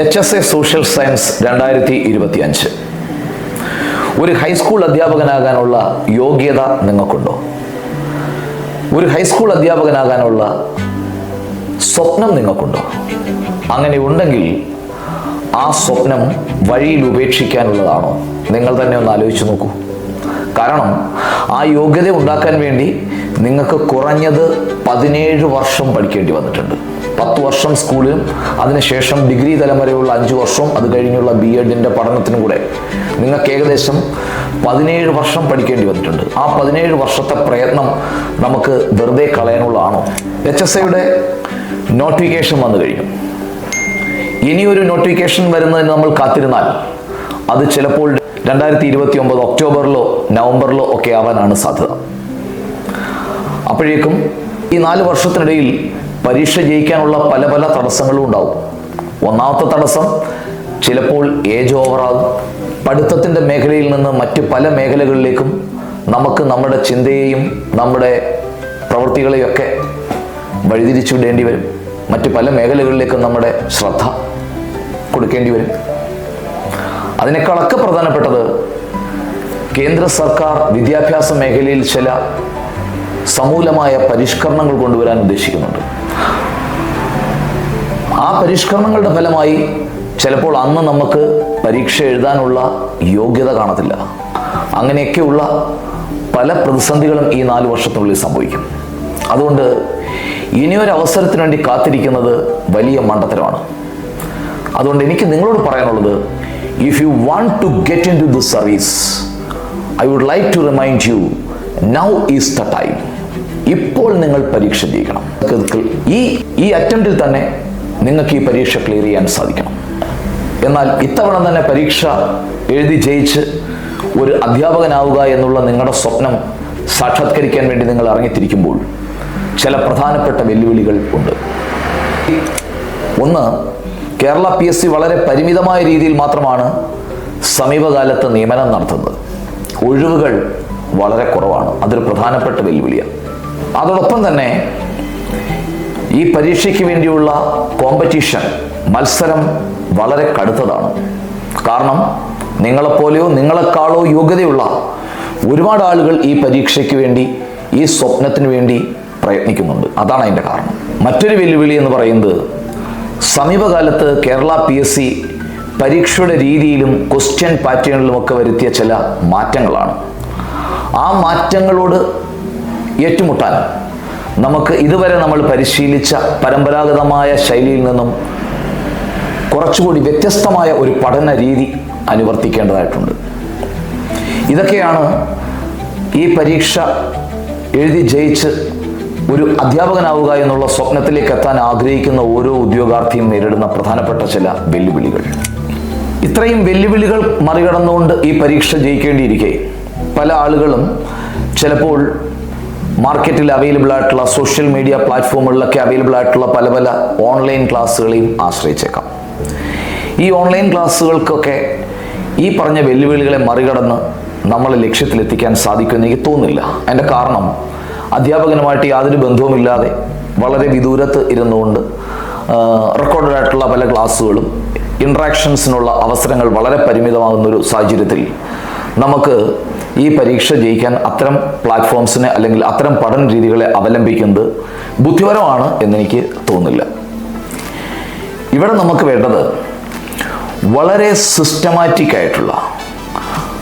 H S A social science രണ്ടായിരത്തി ഇരുപത്തി അഞ്ച് ഒരു ഹൈസ്കൂൾ അധ്യാപകനാകാനുള്ള യോഗ്യത നിങ്ങൾക്കുണ്ടോ? ഒരു ഹൈസ്കൂൾ അധ്യാപകനാകാനുള്ള സ്വപ്നം നിങ്ങൾക്കുണ്ടോ? അങ്ങനെ ഉണ്ടെങ്കിൽ ആ സ്വപ്നം വഴിയിൽ ഉപേക്ഷിക്കാനുള്ളതാണോ? നിങ്ങൾ തന്നെ ഒന്ന് ആലോചിച്ച് നോക്കൂ. കാരണം ആ യോഗ്യത ഉണ്ടാക്കാൻ വേണ്ടി നിങ്ങൾക്ക് കുറഞ്ഞത് പതിനേഴ് വർഷം പഠിക്കേണ്ടി വന്നിട്ടുണ്ട്. പത്ത് വർഷം സ്കൂളിലും അതിനുശേഷം ഡിഗ്രി തലം വരെയുള്ള അഞ്ച് വർഷവും അത് കഴിഞ്ഞുള്ള ബി എഡിന്റെ പഠനത്തിനും കൂടെ. നിങ്ങൾക്ക് ഏകദേശം പതിനേഴ് വർഷം പഠിക്കേണ്ടി വന്നിട്ടുണ്ട്. ആ പതിനേഴ് വർഷത്തെ പ്രയത്നം നമുക്ക് വെറുതെ കളയാനുള്ളതാണോ? എച്ച് എസ് ഐയുടെ നോട്ടിഫിക്കേഷൻ വന്നു കഴിഞ്ഞു. ഇനിയൊരു നോട്ടിഫിക്കേഷൻ വരുന്നതിന് നമ്മൾ കാത്തിരുന്നാൽ അത് ചിലപ്പോൾ രണ്ടായിരത്തി ഇരുപത്തി ഒമ്പത് ഒക്ടോബറിലോ നവംബറിലോ ഒക്കെ ആവാനാണ് സാധ്യത. അപ്പോഴേക്കും ഈ നാല് വർഷത്തിനിടയിൽ പരീക്ഷ ജയിക്കാനുള്ള പല പല തടസ്സങ്ങളും ഉണ്ടാവും. ഒന്നാമത്തെ തടസ്സം ചിലപ്പോൾ ഏജ് ഓവറാകും പഠിത്തത്തിന്റെ മേഖലയിൽ നിന്ന് മറ്റ് പല മേഖലകളിലേക്കും നമുക്ക് നമ്മുടെ ചിന്തയെയും നമ്മുടെ പ്രവൃത്തികളെയൊക്കെ വഴിതിരിച്ചു വിടേണ്ടി വരും. മറ്റ് പല മേഖലകളിലേക്കും നമ്മുടെ ശ്രദ്ധ കൊടുക്കേണ്ടി വരും. അതിനേക്കാളൊക്കെ പ്രധാനപ്പെട്ടത് കേന്ദ്ര സർക്കാർ വിദ്യാഭ്യാസ മേഖലയിൽ ചില സമൂലമായ പരിഷ്കരണങ്ങൾ കൊണ്ടുവരാൻ ഉദ്ദേശിക്കുന്നുണ്ട്. ആ പരിഷ്കരണങ്ങളുടെ ഫലമായി ചിലപ്പോൾ അന്ന് നമുക്ക് പരീക്ഷ എഴുതാനുള്ള യോഗ്യത കാണത്തില്ല. അങ്ങനെയൊക്കെയുള്ള പല പ്രതിസന്ധികളും ഈ നാല് വർഷത്തിനുള്ളിൽ സംഭവിക്കും. അതുകൊണ്ട് ഇനിയൊരു അവസരത്തിന് വേണ്ടി കാത്തിരിക്കുന്നത് വലിയ മണ്ടത്തരമാണ്. അതുകൊണ്ട് എനിക്ക് നിങ്ങളോട് പറയാനുള്ളത് if you want to get into this service I would like to remind you now is the time ഇപ്പോൾ നിങ്ങൾ പരീക്ഷ ജയിക്കണം. ഈ ഈ അറ്റംപ്റ്റിൽ തന്നെ നിങ്ങൾക്ക് ഈ പരീക്ഷ ക്ലിയർ ചെയ്യാൻ സാധിക്കണം. എന്നാൽ ഇത്തവണ തന്നെ പരീക്ഷ എഴുതി ജയിച്ച് ഒരു അധ്യാപകനാവുക എന്നുള്ള നിങ്ങളുടെ സ്വപ്നം സാക്ഷാത്കരിക്കാൻ വേണ്ടി നിങ്ങൾ ഇറങ്ങിത്തിരിക്കുമ്പോൾ ചില പ്രധാനപ്പെട്ട വെല്ലുവിളികൾ ഉണ്ട്. ഒന്ന് കേരള പി എസ് സി വളരെ പരിമിതമായ രീതിയിൽ മാത്രമാണ് സമീപകാലത്ത് നിയമനം നടത്തുന്നത്. ഒഴിവുകൾ വളരെ കുറവാണ്. അതൊരു പ്രധാനപ്പെട്ട വെല്ലുവിളിയാണ്. അതോടൊപ്പം തന്നെ ഈ പരീക്ഷയ്ക്ക് വേണ്ടിയുള്ള കോമ്പറ്റീഷൻ മത്സരം വളരെ കടുത്തതാണ്. കാരണം നിങ്ങളെപ്പോലെയോ നിങ്ങളെക്കാളോ യോഗ്യതയുള്ള ഒരുപാട് ആളുകൾ ഈ പരീക്ഷയ്ക്ക് വേണ്ടി ഈ സ്വപ്നത്തിന് വേണ്ടി പ്രയത്നിക്കുന്നുണ്ട്. അതാണ് അതിന്റെ കാരണം. മറ്റൊരു വെല്ലുവിളി എന്ന് പറയുന്നത് സമീപകാലത്ത് കേരള പി എസ് സി പരീക്ഷയുടെ രീതിയിലും ക്വസ്റ്റ്യൻ പാറ്റേണിലുമൊക്കെ വരുത്തിയ ചില മാറ്റങ്ങളാണ്. ആ മാറ്റങ്ങളോട് ഏറ്റുമുട്ടാൻ. നമുക്ക് ഇതുവരെ നമ്മൾ പരിശീലിച്ച പരമ്പരാഗതമായ ശൈലിയിൽ നിന്നും കുറച്ചുകൂടി വ്യത്യസ്തമായ ഒരു പഠന രീതി അനുവർത്തിക്കേണ്ടതായിട്ടുണ്ട്. ഇതൊക്കെയാണ് ഈ പരീക്ഷ എഴുതി ജയിച്ച് ഒരു അധ്യാപകനാവുക എന്നുള്ള സ്വപ്നത്തിലേക്ക് എത്താൻ ആഗ്രഹിക്കുന്ന ഓരോ ഉദ്യോഗാർത്ഥിയും നേരിടുന്ന പ്രധാനപ്പെട്ട ചില വെല്ലുവിളികൾ. ഇത്രയും വെല്ലുവിളികൾ മറികടന്നുകൊണ്ട് ഈ പരീക്ഷ ജയിക്കേണ്ടിയിരിക്കെ. പല ആളുകളും ചിലപ്പോൾ മാർക്കറ്റിൽ അവൈലബിൾ ആയിട്ടുള്ള സോഷ്യൽ മീഡിയ പ്ലാറ്റ്ഫോമുകളിലൊക്കെ അവൈലബിൾ ആയിട്ടുള്ള പല പല ഓൺലൈൻ ക്ലാസ്സുകളെയും ആശ്രയിച്ചേക്കാം. ഈ ഓൺലൈൻ ക്ലാസ്സുകൾക്കൊക്കെ ഈ പറഞ്ഞ വെല്ലുവിളികളെ മറികടന്ന് നമ്മളെ ലക്ഷ്യത്തിലെത്തിക്കാൻ സാധിക്കുമെന്ന് എനിക്ക് തോന്നുന്നില്ല. അതിന്റെ കാരണം അധ്യാപകനുമായിട്ട് യാതൊരു ബന്ധവുമില്ലാതെ വളരെ വിദൂരത്ത് ഇരുന്നുകൊണ്ട് റെക്കോർഡഡ് ആയിട്ടുള്ള പല ക്ലാസ്സുകളും ഇൻട്രാക്ഷൻസിനുള്ള അവസരങ്ങൾ വളരെ പരിമിതമാകുന്ന ഒരു സാഹചര്യത്തിൽ നമുക്ക് ഈ പരീക്ഷ ജയിക്കാൻ അത്തരം പ്ലാറ്റ്ഫോംസിനെ അല്ലെങ്കിൽ അത്തരം പഠന രീതികളെ അവലംബിക്കുന്നത് ബുദ്ധിപരമാണ് എന്നെനിക്ക് തോന്നില്ല ഇവിടെ നമുക്ക് വേണ്ടത് വളരെ സിസ്റ്റമാറ്റിക് ആയിട്ടുള്ള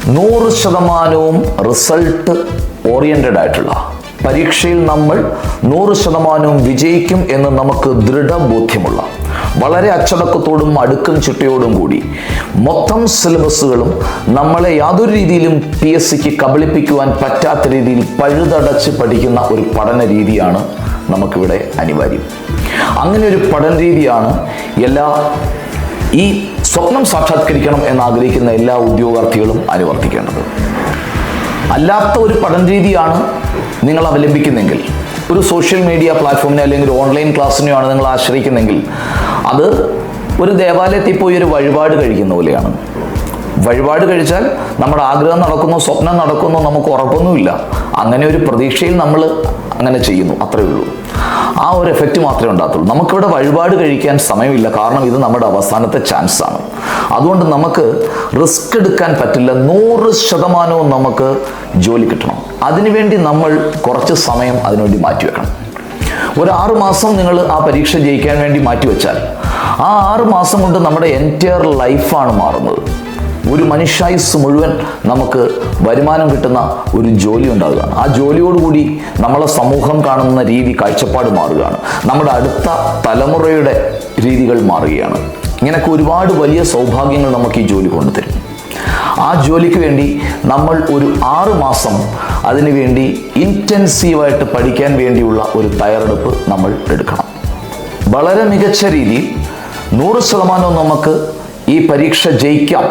നൂറ് ശതമാനവും റിസൾട്ട് ഓറിയന്റഡ് ആയിട്ടുള്ള പരീക്ഷയിൽ നമ്മൾ നൂറ് ശതമാനവും വിജയിക്കും എന്ന് നമുക്ക് ദൃഢബോധ്യമുള്ള വളരെ അച്ചടക്കത്തോടും അടുക്കും ചിട്ടയോടും കൂടി മൊത്തം സിലബസുകളും നമ്മളെ യാതൊരു രീതിയിലും പി എസ് സിക്ക് കബളിപ്പിക്കുവാൻ പറ്റാത്ത രീതിയിൽ പഴുതടച്ച് പഠിക്കുന്ന ഒരു പഠന രീതിയാണ് നമുക്കിവിടെ അനിവാര്യം. അങ്ങനെ ഒരു പഠന രീതിയാണ് എല്ലാ ഈ സ്വപ്നം സാക്ഷാത്കരിക്കണം എന്ന് ആഗ്രഹിക്കുന്ന എല്ലാ ഉദ്യോഗാർത്ഥികളും അനുവർത്തിക്കേണ്ടത്. അല്ലാത്ത ഒരു പഠന രീതിയാണ് നിങ്ങൾ അവലംബിക്കുന്നെങ്കിൽ ഒരു സോഷ്യൽ മീഡിയ പ്ലാറ്റ്ഫോമിനെ അല്ലെങ്കിൽ ഓൺലൈൻ ക്ലാസ്സിനെയാണ് നിങ്ങൾ ആശ്രയിക്കുന്നെങ്കിൽ അത് ഒരു ദേവാലയത്തിൽ പോയി ഒരു വഴിപാട് കഴിക്കുന്ന പോലെയാണ്. വഴിപാട് കഴിച്ചാൽ നമ്മുടെ ആഗ്രഹം നടക്കുന്നു സ്വപ്നം നടക്കുന്നു നമുക്ക് ഉറപ്പൊന്നുമില്ല. അങ്ങനെ ഒരു പ്രതീക്ഷയിൽ നമ്മൾ അങ്ങനെ ചെയ്യുന്നു അത്രയേ ഉള്ളൂ. ആ ഒരു എഫക്റ്റ് മാത്രമേ ഉണ്ടാകത്തുള്ളൂ. നമുക്കിവിടെ വഴിപാട് കഴിക്കാൻ സമയമില്ല കാരണം ഇത് നമ്മുടെ അവസാനത്തെ ചാൻസ് ആണ്. അതുകൊണ്ട് നമുക്ക് റിസ്ക് എടുക്കാൻ പറ്റില്ല. നൂറ് ശതമാനവും നമുക്ക് ജോലി കിട്ടണം. അതിനുവേണ്ടി നമ്മൾ കുറച്ച് സമയം അതിനുവേണ്ടി മാറ്റിവെക്കണം ഒരു ആറ് മാസം നിങ്ങൾ ആ പരീക്ഷ ജയിക്കാൻ വേണ്ടി മാറ്റിവെച്ചാൽ ആ ആറ് മാസം കൊണ്ട് നമ്മുടെ എന്റയർ ലൈഫാണ് മാറുന്നത്. ഒരു മനുഷ്യായുസ് മുഴുവൻ നമുക്ക് വരുമാനം കിട്ടുന്ന ഒരു ജോലി ഉണ്ടാകുകയാണ് ആ ജോലിയോടുകൂടി നമ്മളെ സമൂഹം കാണുന്ന രീതി കാഴ്ചപ്പാട് മാറുകയാണ്. നമ്മുടെ അടുത്ത തലമുറയുടെ രീതികൾ മാറുകയാണ്. ഇങ്ങനെയൊക്കെ ഒരുപാട് വലിയ സൗഭാഗ്യങ്ങൾ നമുക്ക് ഈ ജോലി കൊണ്ടുതരും ആ ജോലിക്ക് വേണ്ടി നമ്മൾ ഒരു ആറ് മാസം അതിനു വേണ്ടി ഇന്റൻസീവായിട്ട് പഠിക്കാൻ വേണ്ടിയുള്ള ഒരു തയ്യാറെടുപ്പ് നമ്മൾ എടുക്കണം. വളരെ മികച്ച രീതിയിൽ നൂറ് ശതമാനവും നമുക്ക് ഈ പരീക്ഷ ജയിക്കാം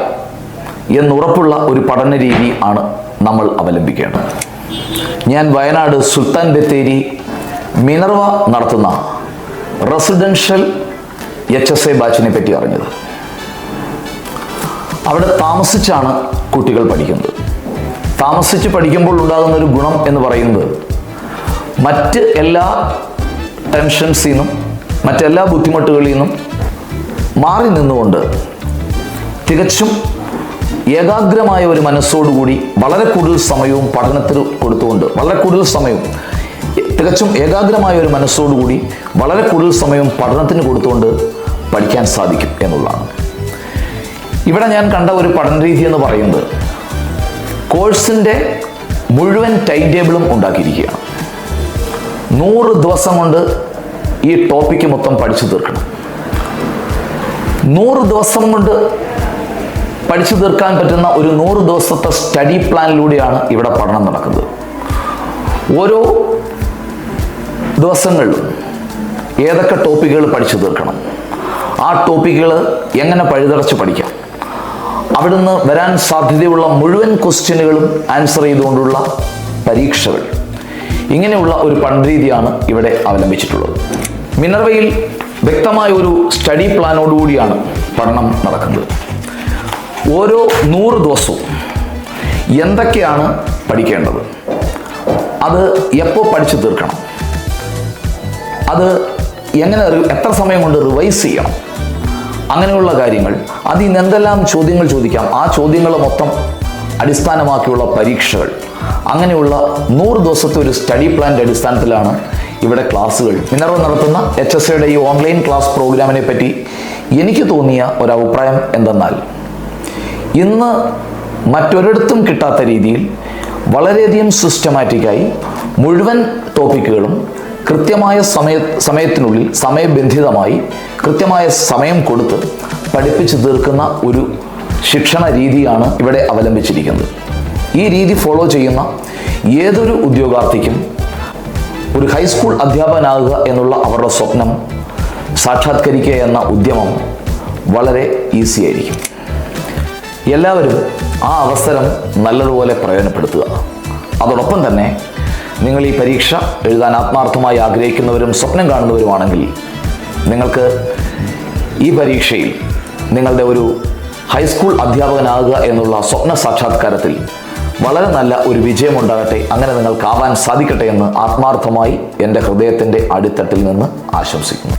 എന്നുറപ്പുള്ള ഒരു പഠന രീതി ആണ് നമ്മൾ അവലംബിക്കേണ്ടത്. ഞാൻ വയനാട് സുൽത്താൻ ബത്തേരി മിനർവ നടത്തുന്ന റെസിഡൻഷ്യൽ എച്ച് എസ് എ ബാച്ചിനെ പറ്റി അറിഞ്ഞത്. അവിടെ താമസിച്ചാണ് കുട്ടികൾ പഠിക്കുന്നത്. താമസിച്ച് പഠിക്കുമ്പോൾ ഉണ്ടാകുന്ന ഒരു ഗുണം എന്ന് പറയുന്നത് മറ്റ് എല്ലാ ടെൻഷൻസിൽ നിന്നും മറ്റെല്ലാ ബുദ്ധിമുട്ടുകളിൽ നിന്നും മാറി നിന്നുകൊണ്ട് തികച്ചും ഏകാഗ്രമായ ഒരു മനസ്സോടുകൂടി വളരെ കൂടുതൽ സമയവും പഠനത്തിൽ കൊടുത്തുകൊണ്ട് വളരെ കൂടുതൽ സമയവും തികച്ചും ഏകാഗ്രമായ ഒരു മനസ്സോടുകൂടി വളരെ കൂടുതൽ സമയവും പഠനത്തിന് കൊടുത്തുകൊണ്ട് പഠിക്കാൻ സാധിക്കും എന്നുള്ളതാണ്. ഇവിടെ ഞാൻ കണ്ട ഒരു പഠന രീതി എന്ന് പറയുന്നത് കോഴ്സിന്റെ മുഴുവൻ ടൈം ടേബിളും ഉണ്ടാക്കിയിരിക്കുകയാണ്. നൂറ് ദിവസം കൊണ്ട് ഈ ടോപ്പിക്ക് മൊത്തം പഠിച്ചു തീർക്കണം. നൂറ് ദിവസം കൊണ്ട് പഠിച്ചു തീർക്കാൻ പറ്റുന്ന ഒരു നൂറ് ദിവസത്തെ സ്റ്റഡി പ്ലാനിലൂടെയാണ് ഇവിടെ പഠനം നടക്കുന്നത്. ഓരോ ദിവസങ്ങളിലും ഏതൊക്കെ ടോപ്പിക്കുകൾ പഠിച്ചു തീർക്കണം? ആ ടോപ്പിക്കുകൾ എങ്ങനെ പഴുതടച്ച് പഠിക്കാം? അവിടുന്ന് വരാൻ സാധ്യതയുള്ള മുഴുവൻ ക്വസ്റ്റ്യനുകളും ആൻസർ ചെയ്തുകൊണ്ടുള്ള പരീക്ഷകൾ. ഇങ്ങനെയുള്ള ഒരു പഠനരീതിയാണ് ഇവിടെ അവലംബിച്ചിട്ടുള്ളത്. മിനർവയിൽ വ്യക്തമായ ഒരു സ്റ്റഡി പ്ലാനോടുകൂടിയാണ് പഠനം നടക്കുന്നത്. ഓരോ നൂറ് ദിവസവും എന്തൊക്കെയാണ് പഠിക്കേണ്ടത്? അത് എപ്പോൾ പഠിച്ചു തീർക്കണം? അത് എങ്ങനെ എത്ര സമയം കൊണ്ട് റിവൈസ് ചെയ്യണം? അങ്ങനെയുള്ള കാര്യങ്ങൾ. അതിൽ നിന്ന് എന്തെല്ലാം ചോദ്യങ്ങൾ ചോദിക്കാം? ആ ചോദ്യങ്ങൾ മൊത്തം അടിസ്ഥാനമാക്കിയുള്ള പരീക്ഷകൾ. അങ്ങനെയുള്ള നൂറ് ദിവസത്തെ ഒരു സ്റ്റഡി പ്ലാന്റെ അടിസ്ഥാനത്തിലാണ് ഇവിടെ ക്ലാസ്സുകൾ മിനർവ് നടത്തുന്ന എച്ച് എസ് ഈ ഓൺലൈൻ ക്ലാസ് പ്രോഗ്രാമിനെ പറ്റി എനിക്ക് തോന്നിയ ഒരു അഭിപ്രായം എന്തെന്നാൽ ഇന്ന് മറ്റൊരിടത്തും കിട്ടാത്ത രീതിയിൽ വളരെയധികം സിസ്റ്റമാറ്റിക്കായി മുഴുവൻ ടോപ്പിക്കുകളും കൃത്യമായ സമയ സമയത്തിനുള്ളിൽ സമയബന്ധിതമായി കൃത്യമായ സമയം കൊടുത്ത് പഠിപ്പിച്ചു തീർക്കുന്ന ഒരു ശിക്ഷണ രീതിയാണ് ഇവിടെ അവലംബിച്ചിരിക്കുന്നത്. ഈ രീതി ഫോളോ ചെയ്യുന്ന ഏതൊരു ഉദ്യോഗാർത്ഥിക്കും ഒരു ഹൈസ്കൂൾ അധ്യാപകനാകുക എന്നുള്ള അവരുടെ സ്വപ്നം സാക്ഷാത്കരിക്കുക എന്ന ഉദ്യമം വളരെ ഈസി ആയിരിക്കും. എല്ലാവരും ആ അവസരം നല്ലതുപോലെ പ്രയോജനപ്പെടുത്തുക. അതോടൊപ്പം തന്നെ നിങ്ങൾ ഈ പരീക്ഷ എഴുതാൻ ആത്മാർത്ഥമായി ആഗ്രഹിക്കുന്നവരും സ്വപ്നം കാണുന്നവരുമാണെങ്കിൽ നിങ്ങൾക്ക് ഈ പരീക്ഷയിൽ നിങ്ങളുടെ ഒരു ഹൈസ്കൂൾ അധ്യാപകനാകുക എന്നുള്ള സ്വപ്ന സാക്ഷാത്കാരത്തിൽ വളരെ നല്ല ഒരു വിജയമുണ്ടാകട്ടെ അങ്ങനെ നിങ്ങൾക്കാവാൻ സാധിക്കട്ടെ എന്ന് ആത്മാർത്ഥമായി എന്റെ ഹൃദയത്തിന്റെ അടിത്തട്ടിൽ നിന്ന് ആശംസിക്കുന്നു.